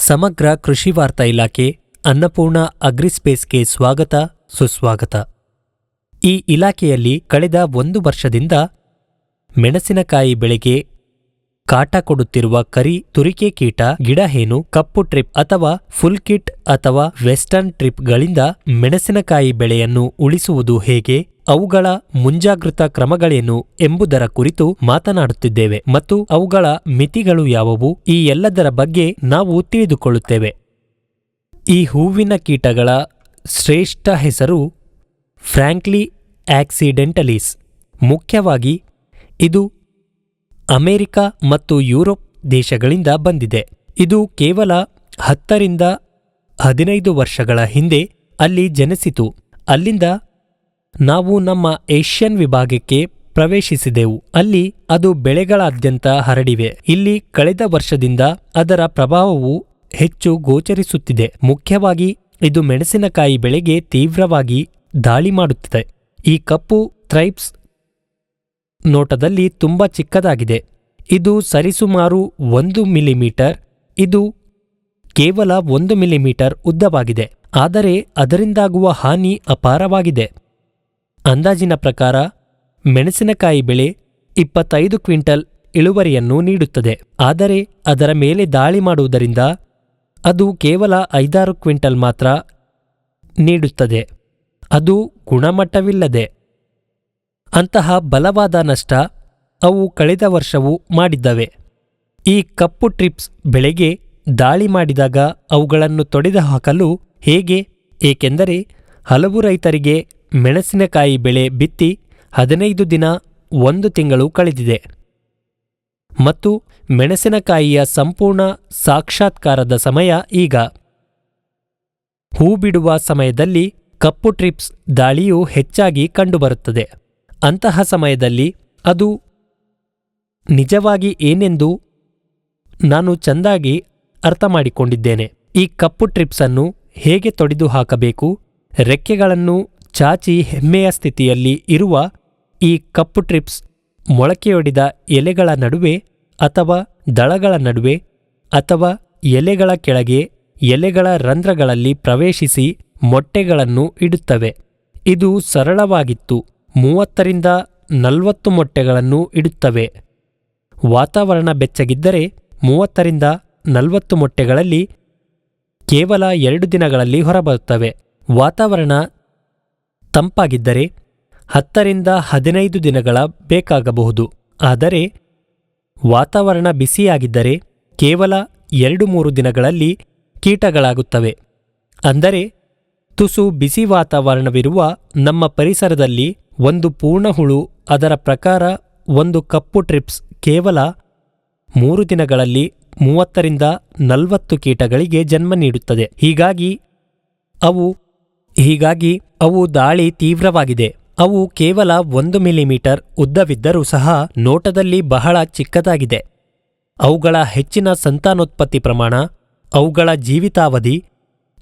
ಸಮಗ್ರ ಕೃಷಿ ವಾರ್ತಾ ಇಲಾಖೆ ಅನ್ನಪೂರ್ಣ ಅಗ್ರಿಸ್ಪೇಸ್ಗೆ ಸ್ವಾಗತ, ಸುಸ್ವಾಗತ. ಈ ಇಲಾಖೆಯಲ್ಲಿ ಕಳೆದ ಒಂದು ವರ್ಷದಿಂದ ಮೆಣಸಿನಕಾಯಿ ಬೆಳೆಗೆ ಕಾಟ ಕೊಡುತ್ತಿರುವ ಕರಿ ತುರಿಕೆ ಕೀಟ ಗಿಡಹೇನು ಕಪ್ಪು ಟ್ರಿಪ್ ಅಥವಾ ಫುಲ್ ಕಿಟ್ ಅಥವಾ ವೆಸ್ಟರ್ನ್ ಟ್ರಿಪ್ಗಳಿಂದ ಮೆಣಸಿನಕಾಯಿ ಬೆಳೆಯನ್ನು ಉಳಿಸುವುದು ಹೇಗೆ? ಅವುಗಳ ಮುಂಜಾಗೃತ ಕ್ರಮಗಳೇನು ಎಂಬುದರ ಕುರಿತು ಮಾತನಾಡುತ್ತಿದ್ದೇವೆ ಮತ್ತು ಅವುಗಳ ಮಿತಿಗಳು ಯಾವುವು? ಈ ಎಲ್ಲದರ ಬಗ್ಗೆ ನಾವು ತಿಳಿದುಕೊಳ್ಳುತ್ತೇವೆ. ಈ ಹೂವಿನ ಕೀಟಗಳ ಶ್ರೇಷ್ಠ ಹೆಸರು ಫ್ರ್ಯಾಂಕ್ಲಿ ಆಕ್ಸಿಡೆಂಟಲೀಸ್. ಮುಖ್ಯವಾಗಿ ಇದು ಅಮೆರಿಕ ಮತ್ತು ಯುರೋಪ್ ದೇಶಗಳಿಂದ ಬಂದಿದೆ. ಇದು ಕೇವಲ ಹತ್ತರಿಂದ ಹದಿನೈದು ವರ್ಷಗಳ ಹಿಂದೆ ಅಲ್ಲಿ ಜನಿಸಿತು. ಅಲ್ಲಿಂದ ನಾವು ನಮ್ಮ ಏಷ್ಯನ್ ವಿಭಾಗಕ್ಕೆ ಪ್ರವೇಶಿಸಿದೆವು. ಅಲ್ಲಿ ಅದು ಬೆಳೆಗಳಾದ್ಯಂತ ಹರಡಿವೆ. ಇಲ್ಲಿ ಕಳೆದ ವರ್ಷದಿಂದ ಅದರ ಪ್ರಭಾವವು ಹೆಚ್ಚು ಗೋಚರಿಸುತ್ತಿದೆ. ಮುಖ್ಯವಾಗಿ ಇದು ಮೆಣಸಿನಕಾಯಿ ಬೆಳೆಗೆ ತೀವ್ರವಾಗಿ ದಾಳಿ ಮಾಡುತ್ತಿದೆ. ಈ ಕಪ್ಪು ಥ್ರೈಪ್ಸ್ ನೋಟದಲ್ಲಿ ತುಂಬಾ ಚಿಕ್ಕದಾಗಿದೆ. ಇದು ಸರಿಸುಮಾರು ಒಂದು ಮಿಲಿಮೀಟರ್, ಇದು ಕೇವಲ ಒಂದು ಮಿಲಿಮೀಟರ್ ಉದ್ದವಾಗಿದೆ, ಆದರೆ ಅದರಿಂದಾಗುವ ಹಾನಿ ಅಪಾರವಾಗಿದೆ. ಅಂದಾಜಿನ ಪ್ರಕಾರ, ಮೆಣಸಿನಕಾಯಿ ಬೆಳೆ ಇಪ್ಪತ್ತೈದು ಕ್ವಿಂಟಲ್ ಇಳುವರಿಯನ್ನು ನೀಡುತ್ತದೆ, ಆದರೆ ಅದರ ಮೇಲೆ ದಾಳಿ ಮಾಡುವುದರಿಂದ ಅದು ಕೇವಲ ಐದಾರು ಕ್ವಿಂಟಲ್ ಮಾತ್ರ ನೀಡುತ್ತದೆ. ಅದು ಗುಣಮಟ್ಟವಿಲ್ಲದೆ ಅಂತಹ ಬಲವಾದ ನಷ್ಟ ಅವು ಕಳೆದ ವರ್ಷವೂ ಮಾಡಿದ್ದವೆ. ಈ ಕಪ್ಪು ಟ್ರಿಪ್ಸ್ ಬೆಳೆಗೆ ದಾಳಿ ಮಾಡಿದಾಗ ಅವುಗಳನ್ನು ತೊಡೆದು ಹಾಕಲು ಹೇಗೆ? ಏಕೆಂದರೆ ಹಲವು ರೈತರಿಗೆ ಮೆಣಸಿನಕಾಯಿ ಬೆಳೆ ಬಿತ್ತಿ ಹದಿನೈದು ದಿನ ಒಂದು ತಿಂಗಳು ಕಳೆದಿದೆ. ಮತ್ತು ಮೆಣಸಿನಕಾಯಿಯ ಸಂಪೂರ್ಣ ಸಾಕ್ಷಾತ್ಕಾರದ ಸಮಯ ಈಗ. ಹೂ ಬಿಡುವ ಸಮಯದಲ್ಲಿ ಕಪ್ಪು ಟ್ರಿಪ್ಸ್ ದಾಳಿಯು ಹೆಚ್ಚಾಗಿ ಕಂಡುಬರುತ್ತದೆ. ಅಂತಹ ಸಮಯದಲ್ಲಿ ಅದು ನಿಜವಾಗಿ ಏನೆಂದು ನಾನು ಚಂದಾಗಿ ಅರ್ಥ ಮಾಡಿಕೊಂಡಿದ್ದೇನೆ ಈ ಕಪ್ಪು ಟ್ರಿಪ್ಸ್ ಅನ್ನು ಹೇಗೆ ತೊಡೆದು ಹಾಕಬೇಕು ರೆಕ್ಕೆಗಳನ್ನು ಚಾಚಿ ಹೆಮ್ಮೆಯ ಸ್ಥಿತಿಯಲ್ಲಿ ಇರುವ ಈ ಕಪ್ಪು ಟ್ರಿಪ್ಸ್ ಮೊಳಕೆಯೊಡೆದ ಎಲೆಗಳ ನಡುವೆ ಅಥವಾ ದಳಗಳ ನಡುವೆ ಅಥವಾ ಎಲೆಗಳ ಕೆಳಗೆ ಎಲೆಗಳ ರಂಧ್ರಗಳಲ್ಲಿ ಪ್ರವೇಶಿಸಿ ಮೊಟ್ಟೆಗಳನ್ನು ಇಡುತ್ತವೆ. ಇದು ಸರಳವಾಗಿತ್ತು. ಮೂವತ್ತರಿಂದ ನಲವತ್ತು ಮೊಟ್ಟೆಗಳನ್ನು ಇಡುತ್ತವೆ. ವಾತಾವರಣ ಬೆಚ್ಚಗಿದ್ದರೆ ಮೂವತ್ತರಿಂದ ನಲವತ್ತು ಮೊಟ್ಟೆಗಳಲ್ಲಿ ಕೇವಲ ಎರಡು ದಿನಗಳಲ್ಲಿ ಹೊರಬರುತ್ತವೆ. ವಾತಾವರಣ ತಂಪಾಗಿದ್ದರೆ ಹತ್ತರಿಂದ ಹದಿನೈದು ದಿನಗಳ ಬೇಕಾಗಬಹುದು. ಆದರೆ ವಾತಾವರಣ ಬಿಸಿಯಾಗಿದ್ದರೆ ಕೇವಲ ಎರಡು ಮೂರು ದಿನಗಳಲ್ಲಿ ಕೀಟಗಳಾಗುತ್ತವೆ. ಅಂದರೆ ತುಸು ಬಿಸಿ ವಾತಾವರಣವಿರುವ ನಮ್ಮ ಪರಿಸರದಲ್ಲಿ ಒಂದು ಪೂರ್ಣಹುಳು ಅದರ ಪ್ರಕಾರ ಒಂದು ಕಪ್ಪು ಟ್ರಿಪ್ಸ್ ಕೇವಲ ಮೂರು ದಿನಗಳಲ್ಲಿ ಮೂವತ್ತರಿಂದ ನಲವತ್ತು ಕೀಟಗಳಿಗೆ ಜನ್ಮ ನೀಡುತ್ತದೆ. ಹೀಗಾಗಿ ಅವು ಹೀಗಾಗಿ ಅವು ದಾಳಿ ತೀವ್ರವಾಗಿದೆ. ಅವು ಕೇವಲ ಒಂದು ಮಿಲಿಮೀಟರ್ ಉದ್ದವಿದ್ದರೂ ಸಹ ನೋಟದಲ್ಲಿ ಬಹಳ ಚಿಕ್ಕದಾಗಿದೆ. ಅವುಗಳ ಹೆಚ್ಚಿನ ಸಂತಾನೋತ್ಪತ್ತಿ ಪ್ರಮಾಣ, ಅವುಗಳ ಜೀವಿತಾವಧಿ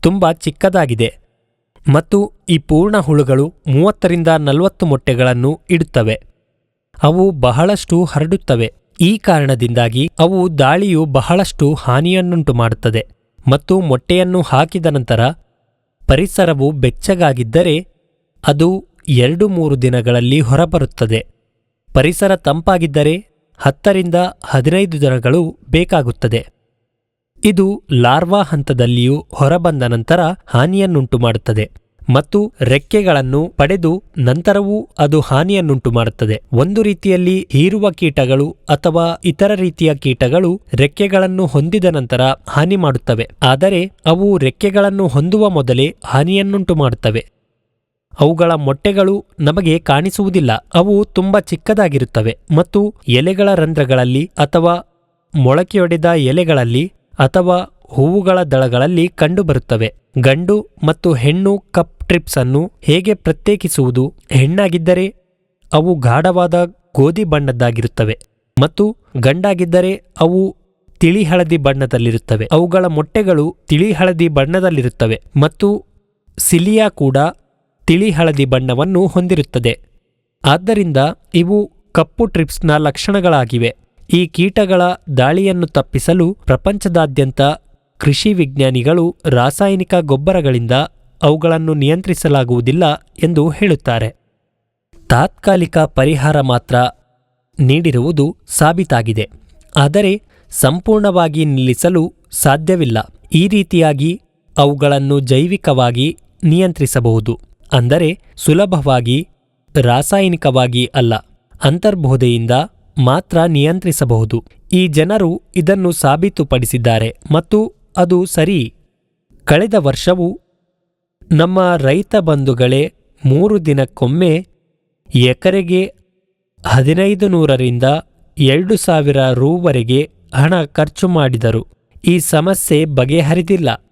ತುಂಬ ಚಿಕ್ಕದಾಗಿದೆ. ಮತ್ತು ಈ ಪೂರ್ಣ ಹುಳುಗಳು ಮೂವತ್ತರಿಂದ ನಲವತ್ತು ಮೊಟ್ಟೆಗಳನ್ನು ಇಡುತ್ತವೆ. ಅವು ಬಹಳಷ್ಟು ಹರಡುತ್ತವೆ. ಈ ಕಾರಣದಿಂದಾಗಿ ಅವು ದಾಳಿಯು ಬಹಳಷ್ಟು ಹಾನಿಯನ್ನುಂಟು ಮಾಡುತ್ತದೆ ಮತ್ತು ಮೊಟ್ಟೆಯನ್ನು ಹಾಕಿದ ನಂತರ ಪರಿಸರವು ಬೆಚ್ಚಗಾಗಿದ್ದರೆ ಅದು ಎರಡು ಮೂರು ದಿನಗಳಲ್ಲಿ ಹೊರಬರುತ್ತದೆ. ಪರಿಸರ ತಂಪಾಗಿದ್ದರೆ ಹತ್ತರಿಂದ ಹದಿನೈದು ದಿನಗಳು ಬೇಕಾಗುತ್ತದೆ. ಇದು ಲಾರ್ವಾ ಹಂತದಲ್ಲಿಯೂ ಹೊರಬಂದ ನಂತರ ಹಾನಿಯನ್ನುಂಟು ಮಾಡುತ್ತದೆ ಮತ್ತು ರೆಕ್ಕೆಗಳನ್ನು ಪಡೆದು ನಂತರವೂ ಅದು ಹಾನಿಯನ್ನುಂಟು ಮಾಡುತ್ತದೆ ಒಂದು ರೀತಿಯಲ್ಲಿ ಹೀರುವ ಕೀಟಗಳು ಅಥವಾ ಇತರ ರೀತಿಯ ಕೀಟಗಳು ರೆಕ್ಕೆಗಳನ್ನು ಹೊಂದಿದ ನಂತರ ಹಾನಿ ಮಾಡುತ್ತವೆ ಆದರೆ ಅವು ರೆಕ್ಕೆಗಳನ್ನು ಹೊಂದುವ ಮೊದಲೇ ಹಾನಿಯನ್ನುಂಟು ಮಾಡುತ್ತವೆ ಅವುಗಳ ಮೊಟ್ಟೆಗಳು ನಮಗೆ ಕಾಣಿಸುವುದಿಲ್ಲ. ಅವು ತುಂಬಾ ಚಿಕ್ಕದಾಗಿರುತ್ತವೆ ಮತ್ತು ಎಲೆಗಳ ರಂಧ್ರಗಳಲ್ಲಿ ಅಥವಾ ಮೊಳಕೆಯೊಡೆದ ಎಲೆಗಳಲ್ಲಿ ಅಥವಾ ಹೂವುಗಳ ದಳಗಳಲ್ಲಿ ಕಂಡುಬರುತ್ತವೆ. ಗಂಡು ಮತ್ತು ಹೆಣ್ಣು ಕಪ್ ಟ್ರಿಪ್ಸ್ ಅನ್ನು ಹೇಗೆ ಪ್ರತ್ಯೇಕಿಸುವುದು? ಹೆಣ್ಣಾಗಿದ್ದರೆ ಅವು ಗಾಢವಾದ ಗೋಧಿ ಬಣ್ಣದ್ದಾಗಿರುತ್ತವೆ ಮತ್ತು ಗಂಡಾಗಿದ್ದರೆ ಅವು ತಿಳಿ ಹಳದಿ ಬಣ್ಣದಲ್ಲಿರುತ್ತವೆ. ಅವುಗಳ ಮೊಟ್ಟೆಗಳು ತಿಳಿ ಹಳದಿ ಬಣ್ಣದಲ್ಲಿರುತ್ತವೆ ಮತ್ತು ಸಿಲಿಯಾ ಕೂಡ ತಿಳಿ ಹಳದಿ ಬಣ್ಣವನ್ನು ಹೊಂದಿರುತ್ತದೆ. ಆದ್ದರಿಂದ ಇವು ಕಪ್ಪು ಟ್ರಿಪ್ಸ್ನ ಲಕ್ಷಣಗಳಾಗಿವೆ. ಈ ಕೀಟಗಳ ದಾಳಿಯನ್ನು ತಪ್ಪಿಸಲು ಪ್ರಪಂಚದಾದ್ಯಂತ ಕೃಷಿ ವಿಜ್ಞಾನಿಗಳು ರಾಸಾಯನಿಕ ಗೊಬ್ಬರಗಳಿಂದ ಅವುಗಳನ್ನು ನಿಯಂತ್ರಿಸಲಾಗುವುದಿಲ್ಲ ಎಂದು ಹೇಳುತ್ತಾರೆ. ತಾತ್ಕಾಲಿಕ ಪರಿಹಾರ ಮಾತ್ರ ನೀಡಿರುವುದು ಸಾಬೀತಾಗಿದೆ. ಆದರೆ ಸಂಪೂರ್ಣವಾಗಿ ನಿಲ್ಲಿಸಲು ಸಾಧ್ಯವಿಲ್ಲ. ಈ ರೀತಿಯಾಗಿ ಅವುಗಳನ್ನು ಜೈವಿಕವಾಗಿ ನಿಯಂತ್ರಿಸಬಹುದು. ಅಂದರೆ ಸುಲಭವಾಗಿ, ರಾಸಾಯನಿಕವಾಗಿ ಅಲ್ಲ, ಅಂತರ್ಬೋಧೆಯಿಂದ ಮಾತ್ರ ನಿಯಂತ್ರಿಸಬಹುದು. ಈ ಜನರು ಇದನ್ನು ಸಾಬೀತುಪಡಿಸಿದ್ದಾರೆ ಮತ್ತು ಅದು ಸರಿ. ಕಳೆದ ವರ್ಷವು ನಮ್ಮ ರೈತ ಬಂಧುಗಳೇ ಮೂರು ದಿನಕ್ಕೊಮ್ಮೆ ಎಕರೆಗೆ ಹದಿನೈದು ನೂರರಿಂದ ಎರಡು ಸಾವಿರ ರೂವರೆಗೆ ಹಣ ಖರ್ಚು ಮಾಡಿದರು. ಈ ಸಮಸ್ಯೆ ಬಗೆಹರಿದಿಲ್ಲ.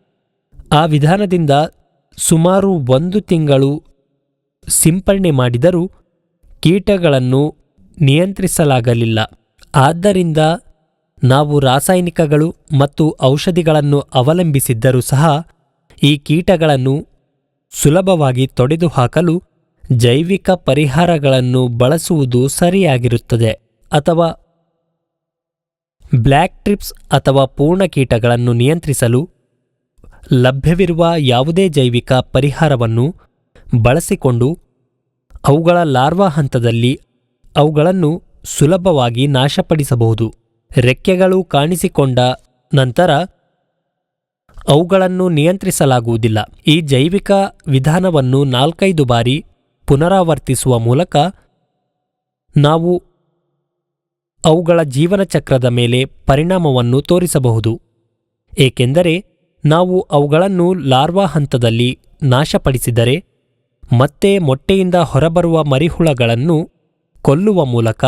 ಆ ವಿಧಾನದಿಂದ ಸುಮಾರು ಒಂದು ತಿಂಗಳು ಸಿಂಪರಣೆ ಮಾಡಿದರೂ ಕೀಟಗಳನ್ನು ನಿಯಂತ್ರಿಸಲಾಗಲಿಲ್ಲ. ಆದ್ದರಿಂದ ನಾವು ರಾಸಾಯನಿಕಗಳು ಮತ್ತು ಔಷಧಿಗಳನ್ನು ಅವಲಂಬಿಸಿದ್ದರೂ ಸಹ ಈ ಕೀಟಗಳನ್ನು ಸುಲಭವಾಗಿ ತೊಡೆದುಹಾಕಲು ಜೈವಿಕ ಪರಿಹಾರಗಳನ್ನು ಬಳಸುವುದು ಸರಿಯಾಗಿರುತ್ತದೆ ಅಥವಾ ಬ್ಲ್ಯಾಕ್ ಟ್ರಿಪ್ಸ್ ಅಥವಾ ಪೂರ್ಣ ಕೀಟಗಳನ್ನು ನಿಯಂತ್ರಿಸಲು ಲಭ್ಯವಿರುವ ಯಾವುದೇ ಜೈವಿಕ ಪರಿಹಾರವನ್ನು ಬಳಸಿಕೊಂಡು ಅವುಗಳ ಲಾರ್ವಾ ಹಂತದಲ್ಲಿ ಅವುಗಳನ್ನು ಸುಲಭವಾಗಿ ನಾಶಪಡಿಸಬಹುದು. ರೆಕ್ಕೆಗಳು ಕಾಣಿಸಿಕೊಂಡ ನಂತರ ಅವುಗಳನ್ನು ನಿಯಂತ್ರಿಸಲಾಗುವುದಿಲ್ಲ. ಈ ಜೈವಿಕ ವಿಧಾನವನ್ನು ನಾಲ್ಕೈದು ಬಾರಿ ಪುನರಾವರ್ತಿಸುವ ಮೂಲಕ ನಾವು ಅವುಗಳ ಜೀವನ ಚಕ್ರದ ಮೇಲೆ ಪರಿಣಾಮವನ್ನು ತೋರಿಸಬಹುದು. ಏಕೆಂದರೆ ನಾವು ಅವುಗಳನ್ನು ಲಾರ್ವಾ ಹಂತದಲ್ಲಿ ನಾಶಪಡಿಸಿದರೆ ಮತ್ತೆ ಮೊಟ್ಟೆಯಿಂದ ಹೊರಬರುವ ಮರಿಹುಳಗಳನ್ನು ಕೊಲ್ಲುವ ಮೂಲಕ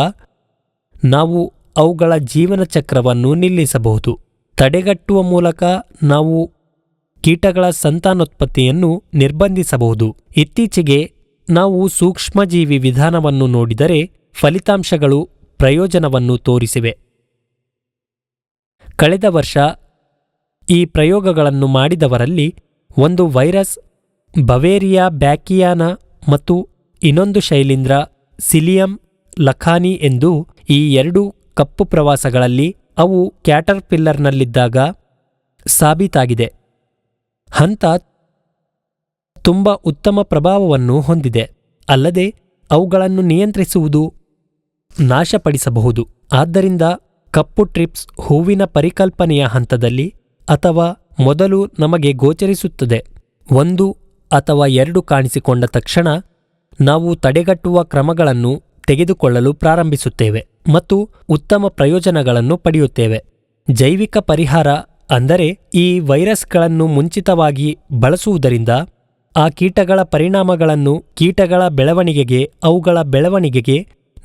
ನಾವು ಅವುಗಳ ಜೀವನ ಚಕ್ರವನ್ನು ನಿಲ್ಲಿಸಬಹುದು. ತಡೆಗಟ್ಟುವ ಮೂಲಕ ನಾವು ಕೀಟಗಳ ಸಂತಾನೋತ್ಪತ್ತಿಯನ್ನು ನಿರ್ಬಂಧಿಸಬಹುದು. ಇತ್ತೀಚೆಗೆ ನಾವು ಸೂಕ್ಷ್ಮಜೀವಿ ವಿಧಾನವನ್ನು ನೋಡಿದರೆ ಫಲಿತಾಂಶಗಳು ಪ್ರಯೋಜನವನ್ನು ತೋರಿಸಿವೆ. ಕಳೆದ ವರ್ಷ ಈ ಪ್ರಯೋಗಗಳನ್ನು ಮಾಡಿದವರಲ್ಲಿ ಒಂದು ವೈರಸ್ ಬವೇರಿಯಾ ಬ್ಯಾಕಿಯಾನ ಮತ್ತು ಇನ್ನೊಂದು ಶೈಲೀಂದ್ರ ಸಿಲಿಯಂ ಲಖಾನಿ ಎಂದು ಈ ಎರಡು ಕಪ್ಪು ಪ್ರವಾಸಗಳಲ್ಲಿ ಅವು ಕ್ಯಾಟರ್ಪಿಲ್ಲರ್ನಲ್ಲಿದ್ದಾಗ ಸಾಬೀತಾಗಿದೆ. ಹಂತ ತುಂಬ ಉತ್ತಮ ಪ್ರಭಾವವನ್ನು ಹೊಂದಿದೆ. ಅಲ್ಲದೆ ಅವುಗಳನ್ನು ನಿಯಂತ್ರಿಸುವುದು ನಾಶಪಡಿಸಬಹುದು. ಆದ್ದರಿಂದ ಕಪ್ಪು ಟ್ರಿಪ್ಸ್ ಹೂವಿನ ಪರಿಕಲ್ಪನೆಯ ಹಂತದಲ್ಲಿ ಅಥವಾ ಮೊದಲು ನಮಗೆ ಗೋಚರಿಸುತ್ತದೆ. ಒಂದು ಅಥವಾ ಎರಡು ಕಾಣಿಸಿಕೊಂಡ ತಕ್ಷಣ ನಾವು ತಡೆಗಟ್ಟುವ ಕ್ರಮಗಳನ್ನು ತೆಗೆದುಕೊಳ್ಳಲು ಪ್ರಾರಂಭಿಸುತ್ತೇವೆ ಮತ್ತು ಉತ್ತಮ ಪ್ರಯೋಜನಗಳನ್ನು ಪಡೆಯುತ್ತೇವೆ. ಜೈವಿಕ ಪರಿಹಾರ ಅಂದರೆ ಈ ವೈರಸ್ಗಳನ್ನು ಮುಂಚಿತವಾಗಿ ಬಳಸುವುದರಿಂದ ಆ ಕೀಟಗಳ ಪರಿಣಾಮಗಳನ್ನು ಕೀಟಗಳ ಬೆಳವಣಿಗೆಗೆ, ಅವುಗಳ ಬೆಳವಣಿಗೆಗೆ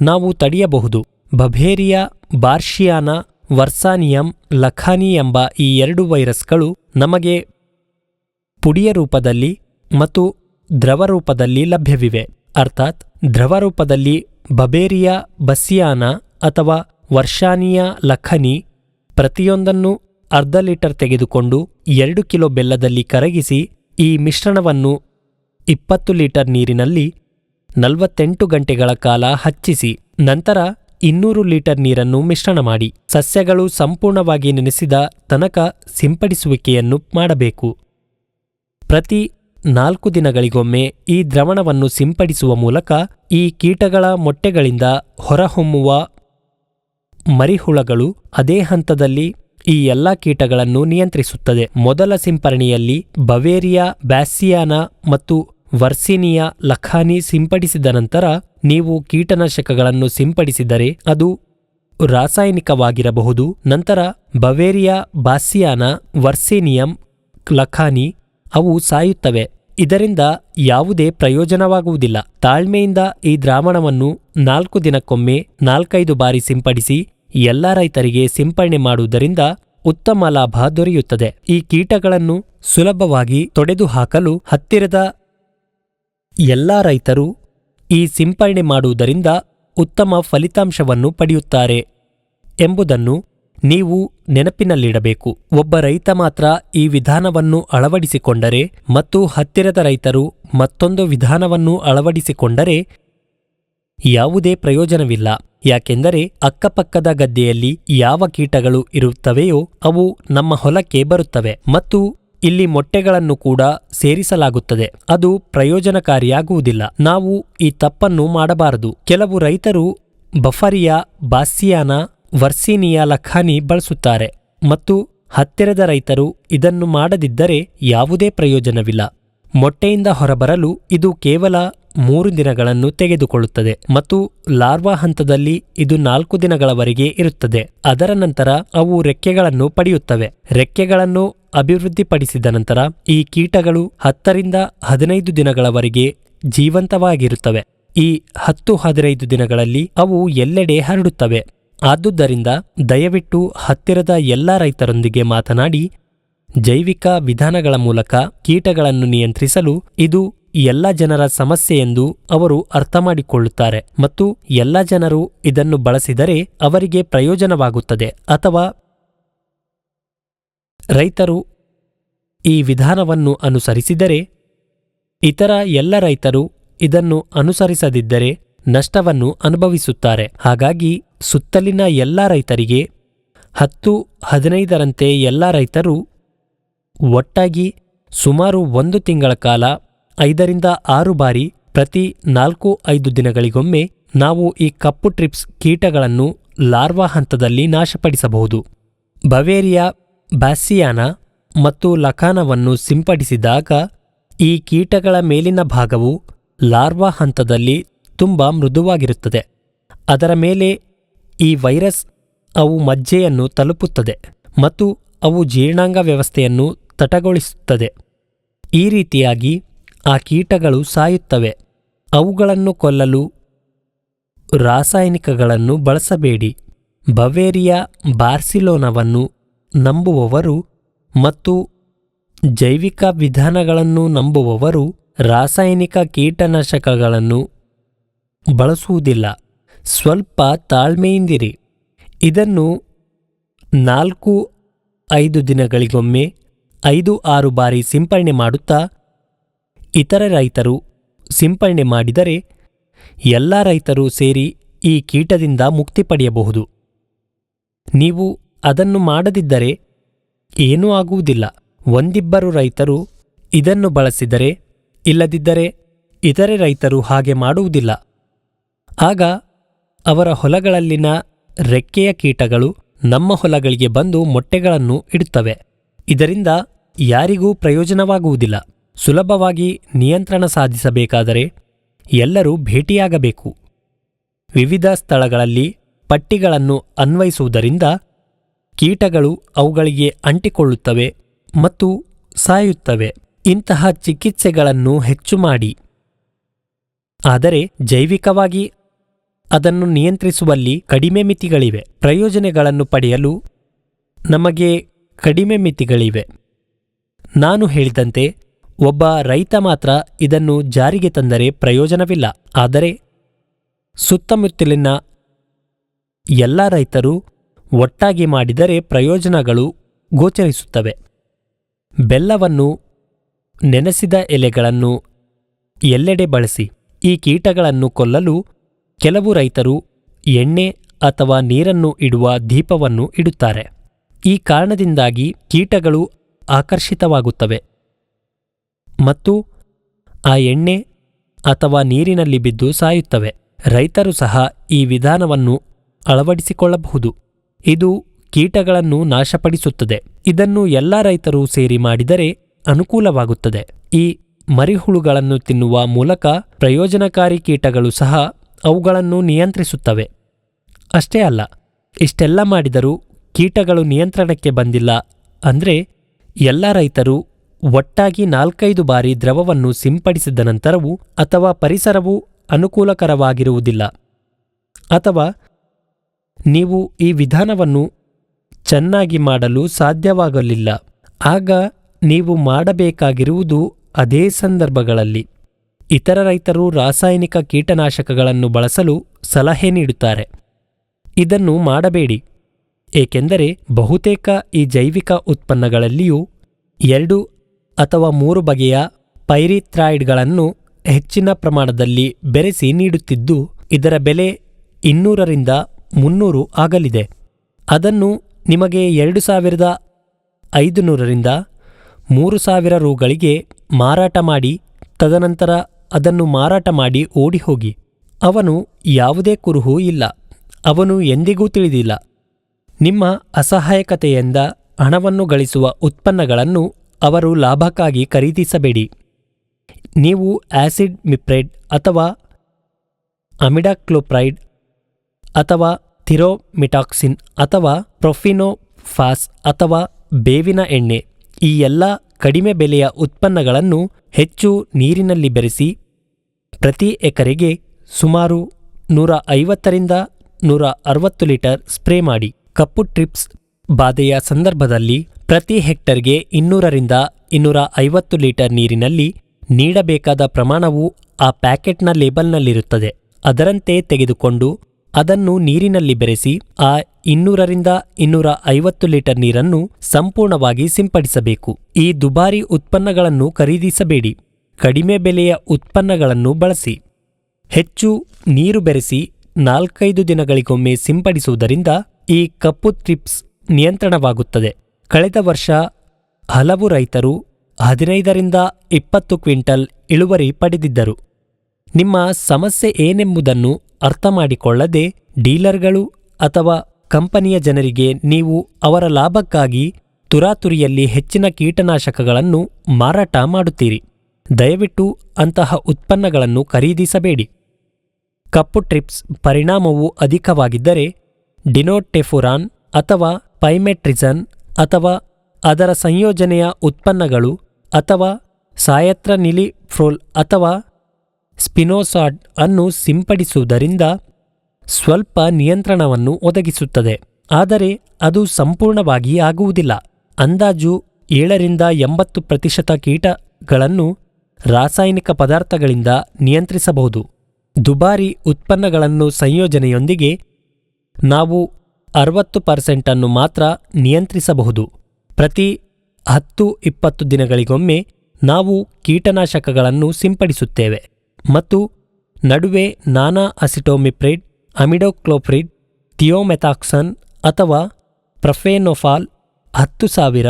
ನಾವು ತಡೆಯಬಹುದು. ಬಭೇರಿಯಾ, ಬಾರ್ಷಿಯಾನ ವರ್ಸಾನಿಯಂ ಲಖಾನಿ ಎಂಬ ಈ ಎರಡು ವೈರಸ್ಗಳು ನಮಗೆ ಪುಡಿಯ ರೂಪದಲ್ಲಿ ಮತ್ತು ದ್ರವ ರೂಪದಲ್ಲಿ ಲಭ್ಯವಿವೆ. ಅರ್ಥಾತ್ ದ್ರವರೂಪದಲ್ಲಿ ಬಬೇರಿಯಾ ಬಸಿಯಾನ ಅಥವಾ ವರ್ಷಾನಿಯಾ ಲಖನಿ ಪ್ರತಿಯೊಂದನ್ನು ಅರ್ಧ ಲೀಟರ್ ತೆಗೆದುಕೊಂಡು ಎರಡು ಕಿಲೋ ಬೆಲ್ಲದಲ್ಲಿ ಕರಗಿಸಿ ಈ ಮಿಶ್ರಣವನ್ನು ಇಪ್ಪತ್ತು ಲೀಟರ್ ನೀರಿನಲ್ಲಿ ನಲವತ್ತೆಂಟು ಗಂಟೆಗಳ ಕಾಲ ಹಚ್ಚಿಸಿ, ನಂತರ ಇನ್ನೂರು ಲೀಟರ್ ನೀರನ್ನು ಮಿಶ್ರಣ ಮಾಡಿ, ಸಸ್ಯಗಳು ಸಂಪೂರ್ಣವಾಗಿ ನೆನೆಸಿದ ತನಕ ಸಿಂಪಡಿಸುವಿಕೆಯನ್ನು ಮಾಡಬೇಕು. ಪ್ರತಿ ನಾಲ್ಕು ದಿನಗಳಿಗೊಮ್ಮೆ ಈ ದ್ರವಣವನ್ನು ಸಿಂಪಡಿಸುವ ಮೂಲಕ ಈ ಕೀಟಗಳ ಮೊಟ್ಟೆಗಳಿಂದ ಹೊರಹೊಮ್ಮುವ ಮರಿಹುಳಗಳು ಅದೇ ಹಂತದಲ್ಲಿ ಈ ಎಲ್ಲ ಕೀಟಗಳನ್ನು ನಿಯಂತ್ರಿಸುತ್ತದೆ. ಮೊದಲ ಸಿಂಪರಣೆಯಲ್ಲಿ ಬವೇರಿಯಾ, ಬ್ಯಾಸಿಯಾನ ಮತ್ತು ವರ್ಸಿನಿಯಾ ಲಖಾನಿ ಸಿಂಪಡಿಸಿದ ನಂತರ ನೀವು ಕೀಟನಾಶಕಗಳನ್ನು ಸಿಂಪಡಿಸಿದರೆ ಅದು ರಾಸಾಯನಿಕವಾಗಿರಬಹುದು. ನಂತರ ಬವೇರಿಯಾ ಬಾಸಿಯಾನ ವರ್ಸಿನಿಯಂ ಲಖಾನಿ ಅವು ಸಾಯುತ್ತವೆ. ಇದರಿಂದ ಯಾವುದೇ ಪ್ರಯೋಜನವಾಗುವುದಿಲ್ಲ. ತಾಳ್ಮೆಯಿಂದ ಈ ದ್ರಾವಣವನ್ನು ನಾಲ್ಕು ದಿನಕ್ಕೊಮ್ಮೆ ನಾಲ್ಕೈದು ಬಾರಿ ಸಿಂಪಡಿಸಿ ಎಲ್ಲ ರೈತರಿಗೆ ಸಿಂಪಡಣೆ ಮಾಡುವುದರಿಂದ ಉತ್ತಮ ಲಾಭ ದೊರೆಯುತ್ತದೆ. ಈ ಕೀಟಗಳನ್ನು ಸುಲಭವಾಗಿ ತೊಡೆದುಹಾಕಲು ಹತ್ತಿರದ ಎಲ್ಲಾ ರೈತರು ಈ ಸಿಂಪಡಣೆ ಮಾಡುವುದರಿಂದ ಉತ್ತಮ ಫಲಿತಾಂಶವನ್ನು ಪಡೆಯುತ್ತಾರೆ ಎಂಬುದನ್ನು ನೀವು ನೆನಪಿನಲ್ಲಿಡಬೇಕು. ಒಬ್ಬ ರೈತ ಮಾತ್ರ ಈ ವಿಧಾನವನ್ನು ಅಳವಡಿಸಿಕೊಂಡರೆ ಮತ್ತು ಹತ್ತಿರದ ರೈತರು ಮತ್ತೊಂದು ವಿಧಾನವನ್ನು ಅಳವಡಿಸಿಕೊಂಡರೆ ಯಾವುದೇ ಪ್ರಯೋಜನವಿಲ್ಲ. ಯಾಕೆಂದರೆ ಅಕ್ಕಪಕ್ಕದ ಗದ್ದೆಯಲ್ಲಿ ಯಾವ ಕೀಟಗಳು ಇರುತ್ತವೆಯೋ ಅವು ನಮ್ಮ ಹೊಲಕ್ಕೆ ಬರುತ್ತವೆ ಮತ್ತು ಇಲ್ಲಿ ಮೊಟ್ಟೆಗಳನ್ನು ಕೂಡ ಸೇರಿಸಲಾಗುತ್ತದೆ. ಅದು ಪ್ರಯೋಜನಕಾರಿಯಾಗುವುದಿಲ್ಲ. ನಾವು ಈ ತಪ್ಪನ್ನು ಮಾಡಬಾರದು. ಕೆಲವು ರೈತರು ಬಫರಿಯಾ ಬಾಸಿಯಾನ ವರ್ಸೀನಿಯಾ ಲಖಾನಿ ಬಳಸುತ್ತಾರೆ ಮತ್ತು ಹತ್ತಿರದ ರೈತರು ಇದನ್ನು ಮಾಡದಿದ್ದರೆ ಯಾವುದೇ ಪ್ರಯೋಜನವಿಲ್ಲ. ಮೊಟ್ಟೆಯಿಂದ ಹೊರಬರಲು ಇದು ಕೇವಲ ಮೂರು ದಿನಗಳನ್ನು ತೆಗೆದುಕೊಳ್ಳುತ್ತದೆ ಮತ್ತು ಲಾರ್ವಾ ಹಂತದಲ್ಲಿ ಇದು ನಾಲ್ಕು ದಿನಗಳವರೆಗೆ ಇರುತ್ತದೆ. ಅದರ ನಂತರ ಅವು ರೆಕ್ಕೆಗಳನ್ನು ಪಡೆಯುತ್ತವೆ. ರೆಕ್ಕೆಗಳನ್ನು ಅಭಿವೃದ್ಧಿಪಡಿಸಿದ ನಂತರ ಈ ಕೀಟಗಳು ಹತ್ತರಿಂದ ಹದಿನೈದು ದಿನಗಳವರೆಗೆ ಜೀವಂತವಾಗಿರುತ್ತವೆ. ಈ ಹತ್ತು ಹದಿನೈದು ದಿನಗಳಲ್ಲಿ ಅವು ಎಲ್ಲೆಡೆ ಹರಡುತ್ತವೆ. ಆದುದರಿಂದ ದಯವಿಟ್ಟು ಹತ್ತಿರದ ಎಲ್ಲ ರೈತರೊಂದಿಗೆ ಮಾತನಾಡಿ, ಜೈವಿಕ ವಿಧಾನಗಳ ಮೂಲಕ ಕೀಟಗಳನ್ನು ನಿಯಂತ್ರಿಸಲು ಇದು ಎಲ್ಲ ಜನರ ಸಮಸ್ಯೆ ಎಂದು ಅವರು ಅರ್ಥಮಾಡಿಕೊಳ್ಳುತ್ತಾರೆ ಮತ್ತು ಎಲ್ಲ ಜನರು ಇದನ್ನು ಬಳಸಿದರೆ ಅವರಿಗೆ ಪ್ರಯೋಜನವಾಗುತ್ತದೆ ಅಥವಾ ರೈತರು ಈ ವಿಧಾನವನ್ನು ಅನುಸರಿಸಿದರೆ ಇತರ ಎಲ್ಲ ರೈತರು ಇದನ್ನು ಅನುಸರಿಸದಿದ್ದರೆ ನಷ್ಟವನ್ನು ಅನುಭವಿಸುತ್ತಾರೆ. ಹಾಗಾಗಿ ಸುತ್ತಲಿನ ಎಲ್ಲ ರೈತರಿಗೆ ಹತ್ತು ಹದಿನೈದರಂತೆ ಎಲ್ಲ ರೈತರು ಒಟ್ಟಾಗಿ ಸುಮಾರು ಒಂದು ತಿಂಗಳ ಕಾಲ ಐದರಿಂದ ಆರು ಬಾರಿ ಪ್ರತಿ ನಾಲ್ಕು ಐದು ದಿನಗಳಿಗೊಮ್ಮೆ ನಾವು ಈ ಕಪ್ಪು ಟ್ರಿಪ್ಸ್ ಕೀಟಗಳನ್ನು ಲಾರ್ವಾ ಹಂತದಲ್ಲಿ ನಾಶಪಡಿಸಬಹುದು. ಬವೇರಿಯಾ, ಬ್ಯಾಸಿಯಾನ ಮತ್ತು ಲಖಾನವನ್ನು ಸಿಂಪಡಿಸಿದಾಗ ಈ ಕೀಟಗಳ ಮೇಲಿನ ಭಾಗವು ಲಾರ್ವಾ ಹಂತದಲ್ಲಿ ತುಂಬ ಮೃದುವಾಗಿರುತ್ತದೆ. ಅದರ ಮೇಲೆ ಈ ವೈರಸ್ ಅವು ಮಜ್ಜೆಯನ್ನು ತಲುಪುತ್ತದೆ ಮತ್ತು ಅವು ಜೀರ್ಣಾಂಗ ವ್ಯವಸ್ಥೆಯನ್ನು ತಟಗೊಳಿಸುತ್ತದೆ. ಈ ರೀತಿಯಾಗಿ ಆ ಕೀಟಗಳು ಸಾಯುತ್ತವೆ. ಅವುಗಳನ್ನು ಕೊಲ್ಲಲು ರಾಸಾಯನಿಕಗಳನ್ನು ಬಳಸಬೇಡಿ. ಬವೇರಿಯಾ ಬಾರ್ಸಿಲೋನವನ್ನು ನಂಬುವವರು ಮತ್ತು ಜೈವಿಕ ವಿಧಾನಗಳನ್ನು ನಂಬುವವರು ರಾಸಾಯನಿಕ ಕೀಟನಾಶಕಗಳನ್ನು ಬಳಸುವುದಿಲ್ಲ. ಸ್ವಲ್ಪ ತಾಳ್ಮೆಯಿಂದಿರಿ. ಇದನ್ನು ನಾಲ್ಕು, ಐದು ದಿನಗಳಿಗೊಮ್ಮೆ, ಐದು, ಆರು ಬಾರಿ ಸಿಂಪರಣೆ ಮಾಡುತ್ತಾ, ಇತರ ರೈತರು ಸಿಂಪರಣೆ ಮಾಡಿದರೆ ಎಲ್ಲ ರೈತರು ಸೇರಿ ಈ ಕೀಟದಿಂದ ಮುಕ್ತಿ ಪಡೆಯಬಹುದು. ನೀವು ಅದನ್ನು ಮಾಡದಿದ್ದರೆ ಏನೂ ಆಗುವುದಿಲ್ಲ. ಒಂದಿಬ್ಬರು ರೈತರು ಇದನ್ನು ಬಳಸಿದರೆ, ಇಲ್ಲದಿದ್ದರೆ ಇತರೆ ರೈತರು ಹಾಗೆ ಮಾಡುವುದಿಲ್ಲ. ಆಗ ಅವರ ಹೊಲಗಳಲ್ಲಿನ ರೆಕ್ಕೆಯ ಕೀಟಗಳು ನಮ್ಮ ಹೊಲಗಳಿಗೆ ಬಂದು ಮೊಟ್ಟೆಗಳನ್ನು ಇಡುತ್ತವೆ. ಇದರಿಂದ ಯಾರಿಗೂ ಪ್ರಯೋಜನವಾಗುವುದಿಲ್ಲ. ಸುಲಭವಾಗಿ ನಿಯಂತ್ರಣ ಸಾಧಿಸಬೇಕಾದರೆ ಎಲ್ಲರೂ ಭೇಟಿಯಾಗಬೇಕು. ವಿವಿಧ ಸ್ಥಳಗಳಲ್ಲಿ ಪಟ್ಟಿಗಳನ್ನು ಅನ್ವಯಿಸುವುದರಿಂದ ಕೀಟಗಳು ಅವುಗಳಿಗೆ ಅಂಟಿಕೊಳ್ಳುತ್ತವೆ ಮತ್ತು ಸಾಯುತ್ತವೆ. ಇಂತಹ ಚಿಕಿತ್ಸೆಗಳನ್ನು ಹೆಚ್ಚು ಮಾಡಿ. ಆದರೆ ಜೈವಿಕವಾಗಿ ಅದನ್ನು ನಿಯಂತ್ರಿಸುವಲ್ಲಿ ಕಡಿಮೆ ಮಿತಿಗಳಿವೆ. ಪ್ರಯೋಜನಗಳನ್ನು ಪಡೆಯಲು ನಮಗೆ ಕಡಿಮೆ ಮಿತಿಗಳಿವೆ. ನಾನು ಹೇಳಿದಂತೆ, ಒಬ್ಬ ರೈತ ಮಾತ್ರ ಇದನ್ನು ಜಾರಿಗೆ ತಂದರೆ ಪ್ರಯೋಜನವಿಲ್ಲ. ಆದರೆ, ಸುತ್ತಮುತ್ತಲಿನ ಎಲ್ಲ ರೈತರು ಒಟ್ಟಾಗಿ ಮಾಡಿದರೆ ಪ್ರಯೋಜನಗಳು ಗೋಚರಿಸುತ್ತವೆ. ಬೆಲ್ಲವನ್ನು ನೆನೆಸಿದ ಎಲೆಗಳನ್ನು ಎಲ್ಲೆಡೆ ಬಳಸಿ, ಈ ಕೀಟಗಳನ್ನು ಕೊಲ್ಲಲು ಕೆಲವು ರೈತರು ಎಣ್ಣೆ ಅಥವಾ ನೀರನ್ನು ಇಡುವ ದೀಪವನ್ನು ಇಡುತ್ತಾರೆ. ಈ ಕಾರಣದಿಂದಾಗಿ ಕೀಟಗಳು ಆಕರ್ಷಿತವಾಗುತ್ತವೆ. ಮತ್ತು ಆ ಎಣ್ಣೆ ಅಥವಾ ನೀರಿನಲ್ಲಿ ಬಿದ್ದು ಸಾಯುತ್ತವೆ. ರೈತರು ಸಹ ಈ ವಿಧಾನವನ್ನು ಅಳವಡಿಸಿಕೊಳ್ಳಬಹುದು. ಇದು ಕೀಟಗಳನ್ನು ನಾಶಪಡಿಸುತ್ತದೆ. ಇದನ್ನು ಎಲ್ಲ ರೈತರು ಸೇರಿ ಮಾಡಿದರೆ ಅನುಕೂಲವಾಗುತ್ತದೆ. ಈ ಮರಿಹುಳುಗಳನ್ನು ತಿನ್ನುವ ಮೂಲಕ ಪ್ರಯೋಜನಕಾರಿ ಕೀಟಗಳು ಸಹ ಅವುಗಳನ್ನು ನಿಯಂತ್ರಿಸುತ್ತವೆ. ಅಷ್ಟೇ ಅಲ್ಲ, ಇಷ್ಟೆಲ್ಲ ಮಾಡಿದರೂ ಕೀಟಗಳು ನಿಯಂತ್ರಣಕ್ಕೆ ಬಂದಿಲ್ಲ. ಅಂದ್ರೆ ಎಲ್ಲ ರೈತರು ಒಟ್ಟಾಗಿ ನಾಲ್ಕೈದು ಬಾರಿ ದ್ರವವನ್ನು ಸಿಂಪಡಿಸಿದ ನಂತರವೂ ಅಥವಾ ಪರಿಸರವು ಅನುಕೂಲಕರವಾಗಿರುವುದಿಲ್ಲ. ಅಥವಾ ನೀವು ಈ ವಿಧಾನವನ್ನು ಚೆನ್ನಾಗಿ ಮಾಡಲು ಸಾಧ್ಯವಾಗಲಿಲ್ಲ. ಆಗ ನೀವು ಮಾಡಬೇಕಾಗಿರುವುದು ಅದೇ ಸಂದರ್ಭಗಳಲ್ಲಿ. ಇತರ ರೈತರು ರಾಸಾಯನಿಕ ಕೀಟನಾಶಕಗಳನ್ನು ಬಳಸಲು ಸಲಹೆ ನೀಡುತ್ತಾರೆ. ಇದನ್ನು ಮಾಡಬೇಡಿ. ಏಕೆಂದರೆ ಬಹುತೇಕ ಈ ಜೈವಿಕ ಉತ್ಪನ್ನಗಳಲ್ಲಿಯೂ ಎರಡು ಅಥವಾ ಮೂರು ಬಗೆಯ ಪೈರಿಥ್ರಾಯ್ಡ್ಗಳನ್ನು ಹೆಚ್ಚಿನ ಪ್ರಮಾಣದಲ್ಲಿ ಬೆರೆಸಿ ನೀಡುತ್ತಿದ್ದು, ಇದರ ಬೆಲೆ ಇನ್ನೂರರಿಂದ ಮುನ್ನೂರು ಆಗಲಿದೆ. ಅದನ್ನು ನಿಮಗೆ ಎರಡು ಸಾವಿರದ ಐದುನೂರರಿಂದ ಮೂರು ಸಾವಿರ ರೂಗಳಿಗೆ ಮಾರಾಟ ಮಾಡಿ, ತದನಂತರ ಅದನ್ನು ಮಾರಾಟ ಮಾಡಿ ಓಡಿ ಹೋಗಿ ಅವನು ಯಾವುದೇ ಕುರುಹೂ ಇಲ್ಲ. ಅವನು ಎಂದಿಗೂ ತಿಳಿದಿಲ್ಲ. ನಿಮ್ಮ ಅಸಹಾಯಕತೆಯಿಂದ ಹಣವನ್ನು ಗಳಿಸುವ ಉತ್ಪನ್ನಗಳನ್ನು ಅವರು ಲಾಭಕ್ಕಾಗಿ ಖರೀದಿಸಬೇಡಿ. ನೀವು ಆಸಿಡ್ ಮಿಪ್ರೈಡ್ ಅಥವಾ ಅಮಿಡಾಕ್ಲೋಪ್ರೈಡ್ ಅಥವಾ ಥಿರೋಮಿಟಾಕ್ಸಿನ್ ಅಥವಾ ಪ್ರೊಫಿನೋಫಾಸ್ ಅಥವಾ ಬೇವಿನ ಎಣ್ಣೆ ಈ ಎಲ್ಲ ಕಡಿಮೆ ಬೆಲೆಯ ಉತ್ಪನ್ನಗಳನ್ನು ಹೆಚ್ಚು ನೀರಿನಲ್ಲಿ ಬೆರೆಸಿ ಪ್ರತಿ ಎಕರೆಗೆ ಸುಮಾರು ನೂರ ಐವತ್ತರಿಂದ ನೂರ ಅರವತ್ತು ಲೀಟರ್ ಸ್ಪ್ರೇ ಮಾಡಿ. ಕಪ್ಪು ಟ್ರಿಪ್ಸ್ ಬಾಧೆಯ ಸಂದರ್ಭದಲ್ಲಿ ಪ್ರತಿ ಹೆಕ್ಟರ್ಗೆ ಇನ್ನೂರರಿಂದ ಇನ್ನೂರ ಐವತ್ತು ಲೀಟರ್ ನೀರಿನಲ್ಲಿ ನೀಡಬೇಕಾದ ಪ್ರಮಾಣವು ಆ ಪ್ಯಾಕೆಟ್ನ ಲೇಬಲ್ನಲ್ಲಿರುತ್ತದೆ. ಅದರಂತೆ ತೆಗೆದುಕೊಂಡು ಅದನ್ನು ನೀರಿನಲ್ಲಿ ಬೆರೆಸಿ ಆ ಇನ್ನೂರರಿಂದ ಇನ್ನೂರ ಐವತ್ತು ಲೀಟರ್ ನೀರನ್ನು ಸಂಪೂರ್ಣವಾಗಿ ಸಿಂಪಡಿಸಬೇಕು. ಈ ದುಬಾರಿ ಉತ್ಪನ್ನಗಳನ್ನು ಖರೀದಿಸಬೇಡಿ. ಕಡಿಮೆ ಬೆಲೆಯ ಉತ್ಪನ್ನಗಳನ್ನು ಬಳಸಿ. ಹೆಚ್ಚು ನೀರು ಬೆರೆಸಿ ನಾಲ್ಕೈದು ದಿನಗಳಿಗೊಮ್ಮೆ ಸಿಂಪಡಿಸುವುದರಿಂದ ಈ ಕಪ್ಪು ಟ್ರಿಪ್ಸ್ ನಿಯಂತ್ರಣವಾಗುತ್ತದೆ. ಕಳೆದ ವರ್ಷ ಹಲವು ರೈತರು ಹದಿನೈದರಿಂದ ಇಪ್ಪತ್ತು ಕ್ವಿಂಟಲ್ ಇಳುವರಿ ಪಡೆದಿದ್ದರು. ನಿಮ್ಮ ಸಮಸ್ಯೆ ಏನೆಂಬುದನ್ನು ಅರ್ಥ ಮಾಡಿಕೊಳ್ಳದೆ ಡೀಲರ್ಗಳು ಅಥವಾ ಕಂಪನಿಯ ಜನರಿಗೆ ನೀವು ಅವರ ಲಾಭಕ್ಕಾಗಿ ತುರಾತುರಿಯಲ್ಲಿ ಹೆಚ್ಚಿನ ಕೀಟನಾಶಕಗಳನ್ನು ಮಾರಾಟ ಮಾಡುತ್ತೀರಿ. ದಯವಿಟ್ಟು ಅಂತಹ ಉತ್ಪನ್ನಗಳನ್ನು ಖರೀದಿಸಬೇಡಿ. ಕಪ್ಪು ಟ್ರಿಪ್ಸ್ ಪರಿಣಾಮವು ಅಧಿಕವಾಗಿದ್ದರೆ, ಡಿನೋಟೆಫುರಾನ್ ಅಥವಾ ಪೈಮೆಟ್ರಿಜನ್ ಅಥವಾ ಅದರ ಸಂಯೋಜನೆಯ ಉತ್ಪನ್ನಗಳು ಅಥವಾ ಸಾಯತ್ರನಿಲಿಫ್ರೋಲ್ ಅಥವಾ ಸ್ಪಿನೋಸಾಡ್ ಅನ್ನು ಸಿಂಪಡಿಸುವುದರಿಂದ ಸ್ವಲ್ಪ ನಿಯಂತ್ರಣವನ್ನು ಒದಗಿಸುತ್ತದೆ. ಆದರೆ ಅದು ಸಂಪೂರ್ಣವಾಗಿ ಆಗುವುದಿಲ್ಲ. ಅಂದಾಜು ಏಳರಿಂದ ಎಂಬತ್ತು ಪ್ರತಿಶತ ಕೀಟಗಳನ್ನು ರಾಸಾಯನಿಕ ಪದಾರ್ಥಗಳಿಂದ ನಿಯಂತ್ರಿಸಬಹುದು. ದುಬಾರಿ ಉತ್ಪನ್ನಗಳನ್ನು ಸಂಯೋಜನೆಯೊಂದಿಗೆ ನಾವು ಅರವತ್ತು ಪರ್ಸೆಂಟನ್ನು ಮಾತ್ರ ನಿಯಂತ್ರಿಸಬಹುದು. ಪ್ರತಿ ಹತ್ತು ಇಪ್ಪತ್ತು ದಿನಗಳಿಗೊಮ್ಮೆ ನಾವು ಕೀಟನಾಶಕಗಳನ್ನು ಸಿಂಪಡಿಸುತ್ತೇವೆ ಮತ್ತು ನಡುವೆ ನಾನಾ ಅಸಿಟೋಮಿಪ್ರಿಡ್, ಅಮಿಡೋಕ್ಲೋಪ್ರಿಡ್, ಥಿಯೋಮೆಥಾಕ್ಸನ್ ಅಥವಾ ಪ್ರಫೇನೊಫಾಲ್ ಹತ್ತು ಸಾವಿರ,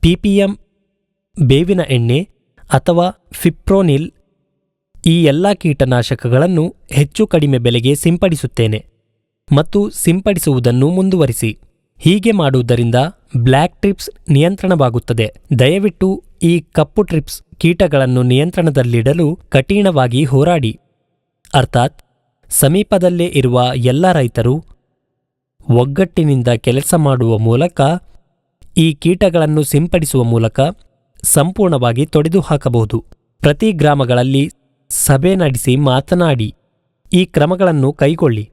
ಪಿಪಿಎಂ ಬೇವಿನ ಎಣ್ಣೆ ಅಥವಾ ಫಿಪ್ರೋನಿಲ್ ಈ ಎಲ್ಲ ಕೀಟನಾಶಕಗಳನ್ನು ಹೆಚ್ಚು ಕಡಿಮೆ ಬೆಲೆಗೆ ಸಿಂಪಡಿಸುತ್ತೇನೆ ಮತ್ತು ಸಿಂಪಡಿಸುವುದನ್ನು ಮುಂದುವರಿಸಿ. ಹೀಗೆ ಮಾಡುವುದರಿಂದ ಬ್ಲ್ಯಾಕ್ ಟ್ರಿಪ್ಸ್ ನಿಯಂತ್ರಣವಾಗುತ್ತದೆ. ದಯವಿಟ್ಟು ಈ ಕಪ್ಪು ಟ್ರಿಪ್ಸ್ ಕೀಟಗಳನ್ನು ನಿಯಂತ್ರಣದಲ್ಲಿಡಲು ಕಠಿಣವಾಗಿ ಹೋರಾಡಿ. ಅರ್ಥಾತ್, ಸಮೀಪದಲ್ಲೇ ಇರುವ ಎಲ್ಲ ರೈತರು ಒಗ್ಗಟ್ಟಿನಿಂದ ಕೆಲಸ ಮಾಡುವ ಮೂಲಕ ಈ ಕೀಟಗಳನ್ನು ಸಿಂಪಡಿಸುವ ಮೂಲಕ ಸಂಪೂರ್ಣವಾಗಿ ತೊಡೆದು ಹಾಕಬಹುದು. ಪ್ರತಿ ಗ್ರಾಮಗಳಲ್ಲಿ ಸಭೆ ನಡೆಸಿ ಮಾತನಾಡಿ, ಈ ಕ್ರಮಗಳನ್ನು ಕೈಗೊಳ್ಳಿ.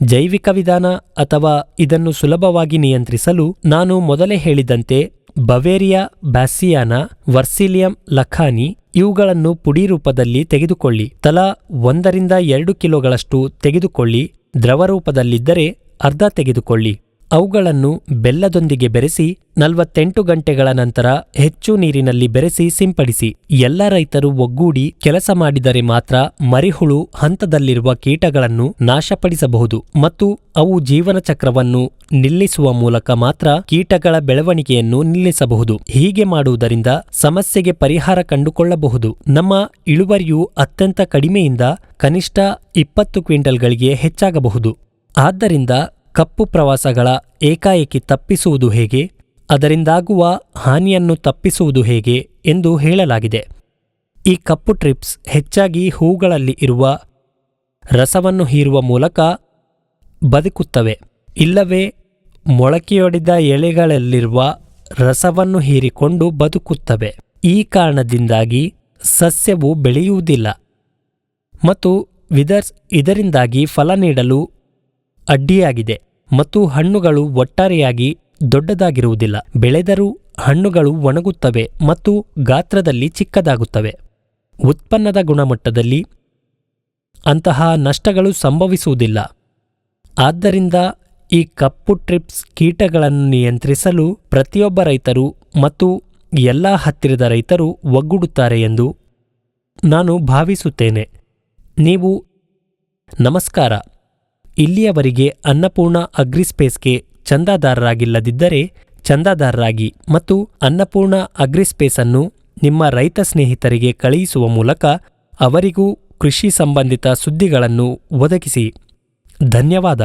ಜೈವಿಕ ವಿಧಾನ ಅಥವಾ ಇದನ್ನು ಸುಲಭವಾಗಿ ನಿಯಂತ್ರಿಸಲು ನಾನು ಮೊದಲೇ ಹೇಳಿದಂತೆ ಬವೇರಿಯಾ, ಬ್ಯಾಸಿಯಾನ, ವರ್ಸಿಲಿಯಂ, ಲಖಾನಿ ಇವುಗಳನ್ನು ಪುಡಿ ರೂಪದಲ್ಲಿ ತೆಗೆದುಕೊಳ್ಳಿ. ತಲಾ ಒಂದರಿಂದ ಎರಡು ಕಿಲೋಗಳಷ್ಟು ತೆಗೆದುಕೊಳ್ಳಿ. ದ್ರವ ರೂಪದಲ್ಲಿದ್ದರೆ ಅರ್ಧ ತೆಗೆದುಕೊಳ್ಳಿ. ಅವುಗಳನ್ನು ಬೆಲ್ಲದೊಂದಿಗೆ ಬೆರೆಸಿ ನಲವತ್ತೆಂಟು ಗಂಟೆಗಳ ನಂತರ ಹೆಚ್ಚು ನೀರಿನಲ್ಲಿ ಬೆರೆಸಿ ಸಿಂಪಡಿಸಿ. ಎಲ್ಲ ರೈತರು ಒಗ್ಗೂಡಿ ಕೆಲಸ ಮಾಡಿದರೆ ಮಾತ್ರ ಮರಿಹುಳು ಹಂತದಲ್ಲಿರುವ ಕೀಟಗಳನ್ನು ನಾಶಪಡಿಸಬಹುದು ಮತ್ತು ಅವು ಜೀವನ ಚಕ್ರವನ್ನು ನಿಲ್ಲಿಸುವ ಮೂಲಕ ಮಾತ್ರ ಕೀಟಗಳ ಬೆಳವಣಿಗೆಯನ್ನು ನಿಲ್ಲಿಸಬಹುದು. ಹೀಗೆ ಮಾಡುವುದರಿಂದ ಸಮಸ್ಯೆಗೆ ಪರಿಹಾರ ಕಂಡುಕೊಳ್ಳಬಹುದು. ನಮ್ಮ ಇಳುವರಿಯು ಅತ್ಯಂತ ಕಡಿಮೆಯಿಂದ ಕನಿಷ್ಠ ಇಪ್ಪತ್ತು ಕ್ವಿಂಟಲ್ಗಳಿಗೆ ಹೆಚ್ಚಾಗಬಹುದು. ಆದ್ದರಿಂದ ಕಪ್ಪು ಪ್ರವಾಸಗಳ ಏಕಾಏಕಿ ತಪ್ಪಿಸುವುದು ಹೇಗೆ? ಅದರಿಂದಾಗುವ ಹಾನಿಯನ್ನು ತಪ್ಪಿಸುವುದು ಹೇಗೆ ಎಂದು ಹೇಳಲಾಗಿದೆ. ಈ ಕಪ್ಪು ಟ್ರಿಪ್ಸ್ ಹೆಚ್ಚಾಗಿ ಹೂಗಳಲ್ಲಿ ಇರುವ ರಸವನ್ನು ಹೀರುವ ಮೂಲಕ ಬದುಕುತ್ತವೆ. ಇಲ್ಲವೇ, ಮೊಳಕೆಯೊಡೆದ ಎಳೆಗಳಲ್ಲಿರುವ ರಸವನ್ನು ಹೀರಿಕೊಂಡು ಬದುಕುತ್ತವೆ. ಈ ಕಾರಣದಿಂದಾಗಿ ಸಸ್ಯವು ಬೆಳೆಯುವುದಿಲ್ಲ. ಮತ್ತು ವಿದರ್ಸ್ ಇದರಿಂದಾಗಿ ಫಲ ನೀಡಲು ಅಡ್ಡಿಯಾಗಿದೆ ಮತ್ತು ಹಣ್ಣುಗಳು ಒಟ್ಟಾರೆಯಾಗಿ ದೊಡ್ಡದಾಗಿರುವುದಿಲ್ಲ. ಬೆಳೆದರೂ ಹಣ್ಣುಗಳು ಒಣಗುತ್ತವೆ ಮತ್ತು ಗಾತ್ರದಲ್ಲಿ ಚಿಕ್ಕದಾಗುತ್ತವೆ. ಉತ್ಪನ್ನದ ಗುಣಮಟ್ಟದಲ್ಲಿ ಅಂತಹ ನಷ್ಟಗಳು ಸಂಭವಿಸುವುದಿಲ್ಲ. ಆದ್ದರಿಂದ ಈ ಕಪ್ಪು ಟ್ರಿಪ್ಸ್ ಕೀಟಗಳನ್ನು ನಿಯಂತ್ರಿಸಲು ಪ್ರತಿಯೊಬ್ಬ ರೈತರು ಮತ್ತು ಎಲ್ಲ ಹತ್ತಿರದ ರೈತರು ಒಗ್ಗೂಡುತ್ತಾರೆ ಎಂದು ನಾನು ಭಾವಿಸುತ್ತೇನೆ. ನೀವು ನಮಸ್ಕಾರ. ಇಲ್ಲಿಯವರಿಗೆ ಅನ್ನಪೂರ್ಣ ಅಗ್ರಿಸ್ಪೇಸ್ಗೆ ಚಂದಾದಾರರಾಗಿಲ್ಲದಿದ್ದರೆ ಚಂದಾದಾರರಾಗಿ ಮತ್ತು ಅನ್ನಪೂರ್ಣ ಅಗ್ರಿಸ್ಪೇಸ್ ಅನ್ನು ನಿಮ್ಮ ರೈತ ಸ್ನೇಹಿತರಿಗೆ ಕಳುಹಿಸುವ ಮೂಲಕ ಅವರಿಗೂ ಕೃಷಿ ಸಂಬಂಧಿತ ಸುದ್ದಿಗಳನ್ನು ಒದಗಿಸಿ. ಧನ್ಯವಾದ.